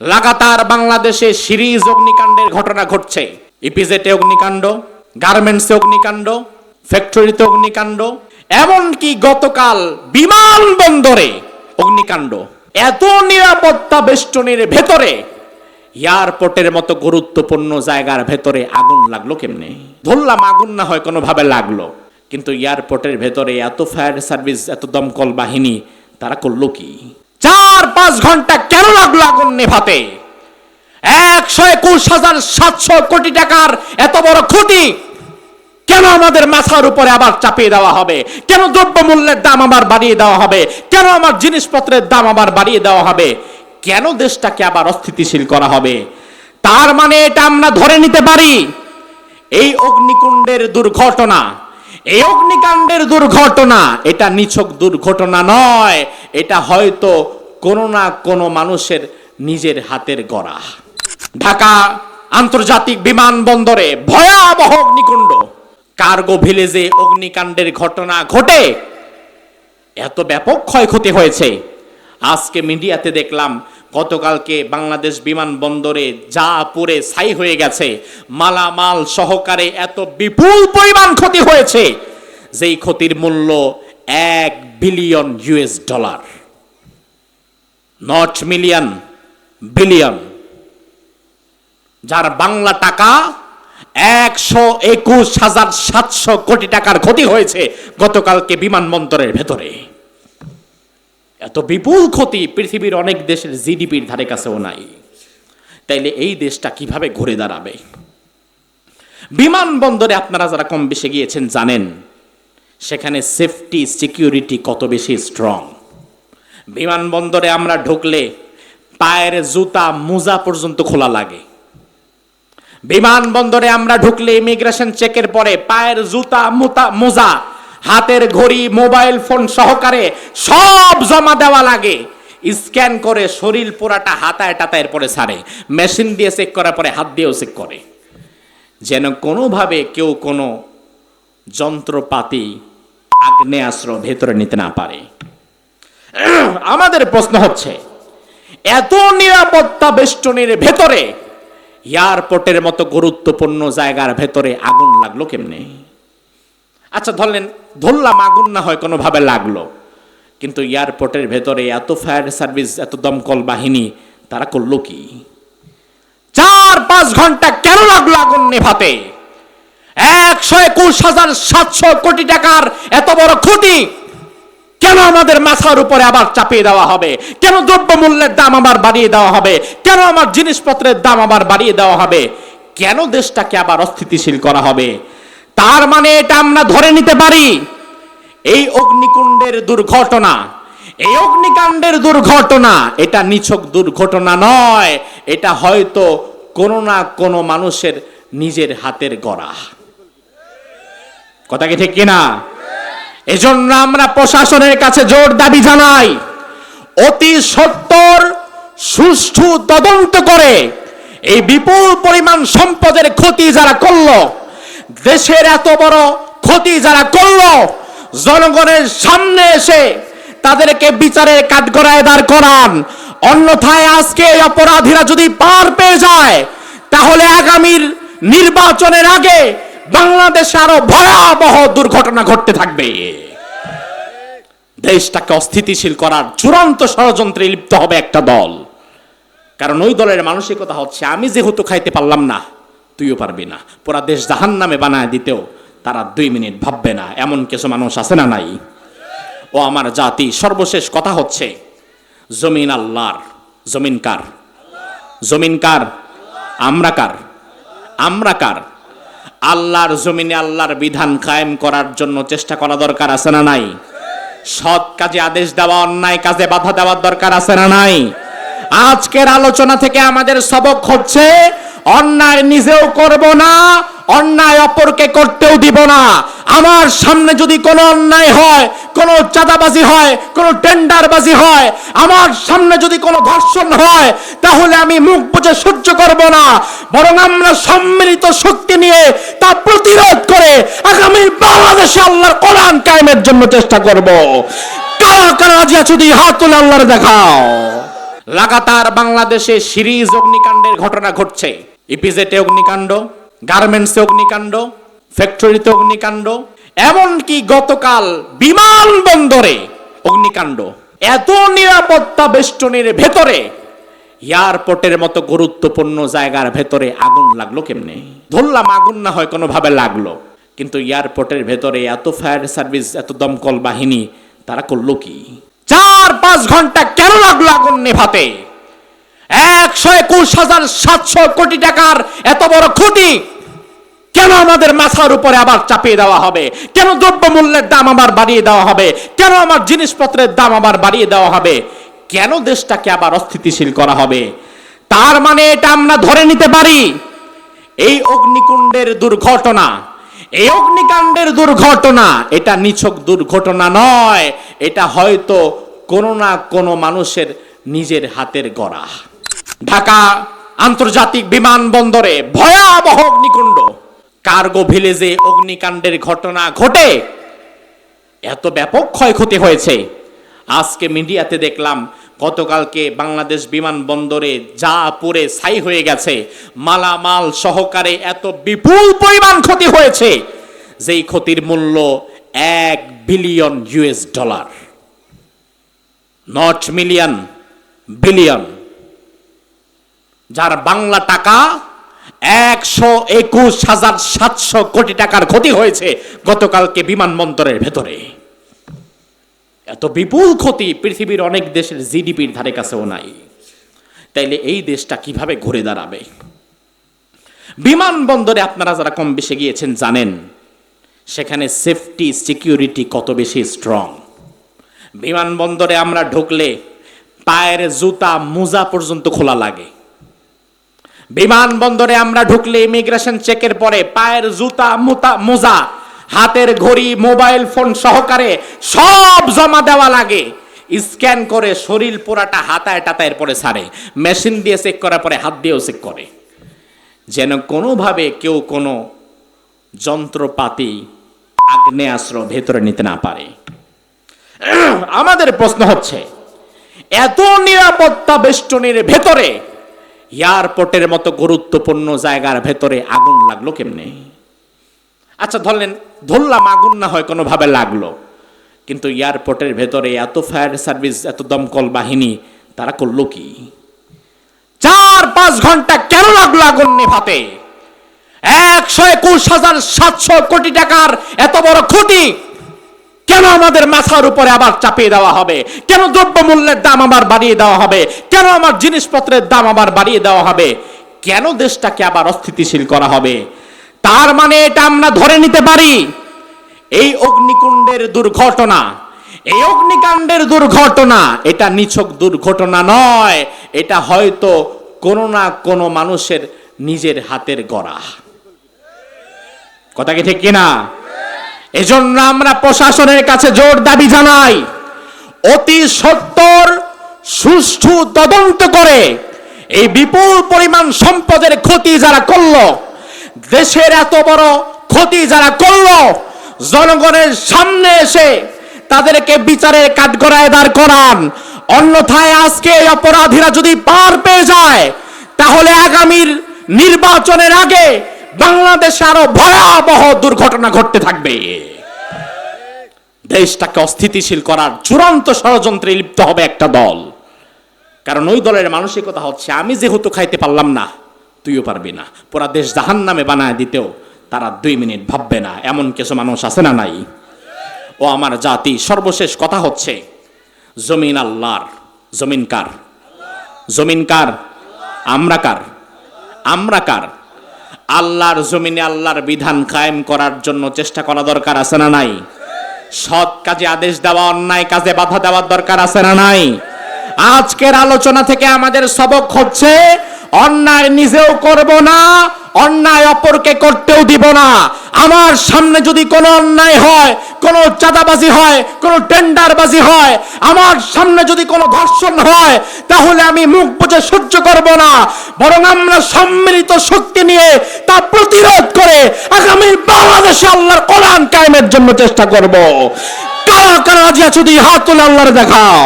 লাগাতার বাংলাদেশে সিরিজ অগ্নিকাণ্ডের ঘটনা ঘটছে। ইপিজেটে অগ্নিকাণ্ড, গার্মেন্টসে অগ্নিকাণ্ড, ফ্যাক্টরিতে অগ্নিকাণ্ড, এমনকি গতকাল বিমানবন্দরে অগ্নিকাণ্ড। এত নিরাপত্তা বেষ্টনীর ভেতরে, এয়ারপোর্টের মতো গুরুত্বপূর্ণ জায়গার ভেতরে আগুন লাগল কেমনে? ধরলাম আগুন না হয় কোনোভাবে লাগল, কিন্তু এয়ারপোর্টের ভেতরে এত ফায়ার সার্ভিস, এত দমকল বাহিনী, তারা করল কি? চার পাঁচ ঘণ্টা কেন লাগল আগুন নেভাতে? একশো একুশ হাজার সাতশো কোটি টাকার এত বড় ক্ষতি কেন আমাদের মাথার উপরে আবার চাপিয়ে দেওয়া হবে? কেন দ্রব্যমূল্যের দাম আবার বাড়িয়ে দেওয়া হবে? কেন আমার জিনিসপত্রের দাম আবার বাড়িয়ে দেওয়া হবে? কেন দেশটাকে আবার অস্থিতিশীল করা হবে? তার মানে এটা আমরা ধরে নিতে পারি। এই অগ্নিকুণ্ডের দুর্ঘটনা এই অগ্নিকাণ্ডের দুর্ঘটনা, এটা নিছক দুর্ঘটনা নয়, এটা হয়তো কোনো না কোনো মানুষের নিজের হাতের গড়া। ঢাকা আন্তর্জাতিক বিমানবন্দরে ভয়াবহ অগ্নিকুণ্ড। কার্গো ভিলেজে অগ্নিকাণ্ডের ঘটনা ঘটে। এত ব্যাপক ক্ষয়ক্ষতি হয়েছে। আজকে মিডিয়াতে দেখলাম গতকালকে বাংলাদেশ বিমানবন্দরে যা পুরে ছাই হয়ে গেছে। মালামাল সহকারে এত বিপুল পরিমাণ ক্ষতি হয়েছে যেই ক্ষতির মূল্য এক billion US dollar. Not million, billion. যার বাংলা টাকা একশো একুশ হাজার সাতশো কোটি টাকার ক্ষতি হয়েছে গতকালকে বিমানবন্দরের ভেতরে। এত বিপুল ক্ষতি পৃথিবীর অনেক দেশের জিডিপির ধারে কাছেও নাই। তাইলে এই দেশটা কীভাবে ঘুরে দাঁড়াবে? বিমানবন্দরে আপনারা যারা কম বেশি গিয়েছেন জানেন, সেখানে সেফটি, সিকিউরিটি কত বেশি স্ট্রং। বিমানবন্দরে আমরা ঢুকলে পায়ের জুতা মোজা পর্যন্ত খোলা লাগে। বিমানবন্দরে আমরা ঢুকলে ইমিগ্রেশন চেকের পরে পায়ের জুতা মুতা মোজা হাতের ঘড়ি, মোবাইল, ফোন সহকারে সব জমা দেওয়া লাগে। স্ক্যান করে শরীর পুরাটা হাতায় টাতায়ের পরে ছাড়ে মেশিন দিয়ে চেক করার পরে হাত দিয়েও চেক করে। যেন কোনোভাবে কেউ কোনো যন্ত্রপাতি, আগ্নেয়াস্ত্র ভেতরে নিতে না পারে। আমাদের প্রশ্ন হচ্ছে, এত নিরাপত্তা বেষ্টনীর ভেতরে, এয়ারপোর্টের মতো গুরুত্বপূর্ণ জায়গার ভেতরে আগুন লাগল কেমনে? আচ্ছা ধরলেন, ধরলাম আগুন না হয়, কোনোভাবে লাগল। কিন্তু এয়ারপোর্টের ভেতরে এত ফায়ার সার্ভিস, এত দমকল বাহিনী, তারা করল কি? চার পাঁচ ঘণ্টা কেন লাগল আগুন নেভাতে? একশো একুশ হাজার সাতশো কোটি টাকার এত বড় ক্ষতি কেন আমাদের মাথার উপরে আবার চাপিয়ে দেওয়া হবে? কেন দ্রব্যমূল্যের দাম আবার বাড়িয়ে দেওয়া হবে? কেন আমার জিনিসপত্রের দাম আবার বাড়িয়ে দেওয়া হবে? কেন দেশটাকে আবার অস্থিতিশীল করা হবে? তার মানে এটা আমরা ধরে নিতে পারি। এই অগ্নিকুণ্ডের দুর্ঘটনা, এই অগ্নিকাণ্ডের দুর্ঘটনা, এটা নিছক দুর্ঘটনা নয়, এটা হয়তো কোনো না কোনো মানুষের নিজের হাতের গড়া। কথা কি ঠিক কিনা? এজন্য আমরা প্রশাসনের কাছে জোর দাবি জানাই, অতি সত্তর সুষ্ঠু তদন্ত করে এই বিপুল পরিমাণ সম্পদের ক্ষতি যারা করল দেশের এত বড় ক্ষতি যারা করল, জনগণের সামনে এসে তাদেরকে বিচারের কাঠগড়ায় দাঁড় করান। অন্যথায় আজকে এই অপরাধীরা যদি পার পেয়ে যায়, তাহলে আগামীর নির্বাচনের আগে বাংলাদেশে আরও ভয়াবহ দুর্ঘটনা ঘটতে থাকবে। দেশটাকে অস্থিতিশীল করার চূড়ান্ত ষড়যন্ত্রে লিপ্ত হবে একটা দল। কারণ ওই দলের মানসিকতা হচ্ছে, আমি যেহেতু খাইতে পারলাম না তুইও পারবি না। পুরা দেশ জাহান নামে বানায় দিতেও তারা দুই মিনিট ভাববে না। এমন কিছু মানুষ আছে না নাই? ও আমার জাতি, সর্বশেষ কথা হচ্ছে, জমিন আল্লাহর। জমিন কার? জমিন কার? আমরা কার? আমরা কার? আল্লাহর জমিনে আল্লাহর বিধান কায়েম করার জন্য চেষ্টা করা দরকার আছে না নাই? সৎ কাজে আদেশ দেওয়া, অন্যায় কাজে বাধা দেওয়ার দরকার আছে না নাই? আজকের আলোচনা থেকে আমাদের সবক হচ্ছে অন্যায় নিজেও করব না, অন্যায় অপরকে করতেও দিব না। আমার সামনে যদি কোনো অন্যায় হয়, কোনো চাঁদাবাজি হয়, কোনো টেন্ডারবাজি হয়, আমার সামনে যদি কোনো ধর্ষণ হয়, তাহলে আমি মুখ বুঝে সহ্য করব না। বরং আমরা সম্মিলিত শক্তি নিয়ে তা প্রতিরোধ করে আগামী বাংলাদেশে আল্লাহর কোরআন কায়েমের জন্য চেষ্টা করব। কারা কারা রাজি আছো হাত তুলে আল্লাহর দেখাও। লাগাতার বাংলাদেশে সিরিজ অগ্নিকাণ্ডের ঘটনা ঘটছে। ইপিজেটে অগ্নিকাণ্ড, গার্মেন্টসে অগ্নিকাণ্ড, ফ্যাক্টরিতে অগ্নিকাণ্ড, এমনকি গতকাল বিমানবন্দরে অগ্নিকাণ্ড। এত নিরাপত্তা বেষ্টনীর ভেতরে, এয়ারপোর্টের মতো গুরুত্বপূর্ণ জায়গার ভেতরে আগুন লাগল কেমনে? ধরলাম আগুন না হয় কোনোভাবে লাগল, কিন্তু এয়ারপোর্টের ভেতরে এত ফায়ার সার্ভিস, এত দমকল বাহিনী, তারা করল কি? চার পাঁচ ঘণ্টা কেন লাগল আগুন নেভাতে? একশো একুশ হাজার সাতশো কোটি টাকার এত বড় ক্ষতি কেন আমাদের মাথার উপরে আবার চাপিয়ে দেওয়া হবে? কেন দ্রব্যমূল্যের দাম আবার বাড়িয়ে দেওয়া হবে? কেন আমার জিনিসপত্রের দাম আবার বাড়িয়ে দেওয়া হবে? কেন দেশটাকে আবার অস্থিতিশীল করা হবে? তার মানে এটা আমরা ধরে নিতে পারি। এই অগ্নিকুণ্ডের দুর্ঘটনা, এই অগ্নিকাণ্ডের দুর্ঘটনা, এটা নিছক দুর্ঘটনা নয়, এটা হয়তো কোনো না কোনো মানুষের নিজের হাতের গড়া। ঢাকা আন্তর্জাতিক বিমানবন্দরে ভয়াবহ অগ্নিকুণ্ড। কার্গো ভিলেজে অগ্নিকাণ্ডের ঘটনা ঘটে। এত ব্যাপক ক্ষয়ক্ষতি হয়েছে। আজকে মিডিয়াতে দেখলাম, গতকালকে বাংলাদেশ বিমানবন্দরে যা পুরে ছাই হয়ে গেছে। মালামাল সহকারে এত বিপুল পরিমাণ ক্ষতি হয়েছে, যেই ক্ষতির মূল্য এক billion US dollar. Not million, billion. যার বাংলা টাকা একশো একুশ হাজার সাতশো কোটি টাকার ক্ষতি হয়েছে গতকালকে বিমানবন্দরের ভেতরে। এত বিপুল ক্ষতি পৃথিবীর অনেক দেশের জিডিপির ধারে কাছেও নাই। তাইলে এই দেশটা কীভাবে ঘুরে দাঁড়াবে? বিমানবন্দরে আপনারা যারা কম বেশি গিয়েছেন জানেন, সেখানে সেফটি, সিকিউরিটি কত বেশি স্ট্রং। বিমানবন্দরে আমরা ঢুকলে পায়ের জুতা মোজা পর্যন্ত খোলা লাগে। বিমানবন্দরে আমরা ঢুকলে ইমিগ্রেশন চেকের পরে পায়ের জুতা, মুতা, মোজা, হাতের ঘড়ি মোবাইল ফোন সহকারে সব জমা দেওয়া লাগে। স্ক্যান করে শরীর পোড়াটা হাতায় টাতায়ের পরে সারে। মেশিন দিয়ে চেক করার পরে হাত দিয়েও চেক করে। যেন কোনোভাবে কেউ কোনো যন্ত্রপাতি, আগ্নেয়াস্ত্র ভেতরে নিতে না পারে। আমাদের প্রশ্ন হচ্ছে, এত নিরাপত্তা বেষ্টনীর ভেতরে এয়ারপোর্টের মতো গুরুত্বপূর্ণ জায়গার ভেতরে আগুন লাগল কেমনে? আচ্ছা ধরলেন, ধরলাম আগুন না হয় কোনোভাবে লাগল, কিন্তু এয়ারপোর্টের ভেতরে এত ফায়ার সার্ভিস, এত দমকল বাহিনী, তারা করল কি? চার পাঁচ ঘণ্টা কেন লাগল আগুন নেভাতে? একশো একুশ হাজার সাতশো কোটি টাকার এত বড় ক্ষতি কেন আমাদের মাথার উপরে আবার চাপিয়ে দেওয়া হবে? কেন দ্রব্যমূল্যের দাম আবার বাড়িয়ে দেওয়া হবে? কেন আমার জিনিসপত্রের দাম আবার বাড়িয়ে দেওয়া হবে? কেন দেশটাকে আবার অস্থিতিশীল করা হবে? তার মানে এটা আমরা ধরে নিতে পারি। এই অগ্নিকুণ্ডের দুর্ঘটনা, এই অগ্নিকাণ্ডের দুর্ঘটনা, এটা নিছক দুর্ঘটনা নয়। এটা হয়তো কোনো না কোনো মানুষের নিজের হাতের গড়া। কথা কি ঠিক কিনা? এজন্য আমরা প্রশাসনের কাছে জোর দাবি জানাই, অতি সত্তর সুষ্ঠু তদন্ত করে এই বিপুল পরিমাণ সম্পদের ক্ষতি যারা করল, দেশের এত বড় ক্ষতি যারা করল, জনগণের সামনে এসে তাদেরকে বিচারের কাঠগড়ায় দাঁড় করান। অন্যথায় আজকে এই অপরাধীরা যদি পার পেয়ে যায়, তাহলে আগামীর নির্বাচনের আগে বাংলাদেশে আরও ভয়াবহ দুর্ঘটনা ঘটতে থাকবে। দেশটাকে অস্থিতিশীল করার চূড়ান্ত ষড়যন্ত্রে লিপ্ত হবে একটা দল। কারণ ওই দলের মানসিকতা হচ্ছে, আমি যেহেতু খাইতে পারলাম না, তুইও পারবি না। পুরা দেশ জাহান নামে বানায় দিতেও তারা দুই মিনিট ভাববে না, এমন কিছু মানুষ আছে না নাই? ও আমার জাতি, সর্বশেষ কথা হচ্ছে, জমিন আল্লাহর। জমিন কার? জমিন কার? আমরা কার? আমরা কার? আল্লাহর জমিনে আল্লাহর বিধান কায়েম করার জন্য চেষ্টা করা দরকার আছে না নাই? সৎ কাজে আদেশ দেওয়া, অন্যায় কাজে বাধা দেওয়ার দরকার আছে না নাই? আজকের আলোচনা থেকে আমাদের সবক হচ্ছে অন্যায় নিজেও করব না, অন্যায় অপরকে করতেও দিব না। আমার সামনে যদি কোনো অন্যায় হয়, কোনো চাঁদাবাজি হয়, কোনো টেন্ডারবাজি হয়, আমার সামনে যদি কোনো ধর্ষণ হয়, তাহলে আমি মুখ বুঝে সহ্য করব না। বরং আমরা সম্মিলিত শক্তি নিয়ে তা প্রতিরোধ করে আগামী বাংলাদেশে আল্লাহর কোরআন কায়েমের জন্য চেষ্টা করব। কারা কারা রাজি দুই হাত তুলে আল্লাহর দেখাও।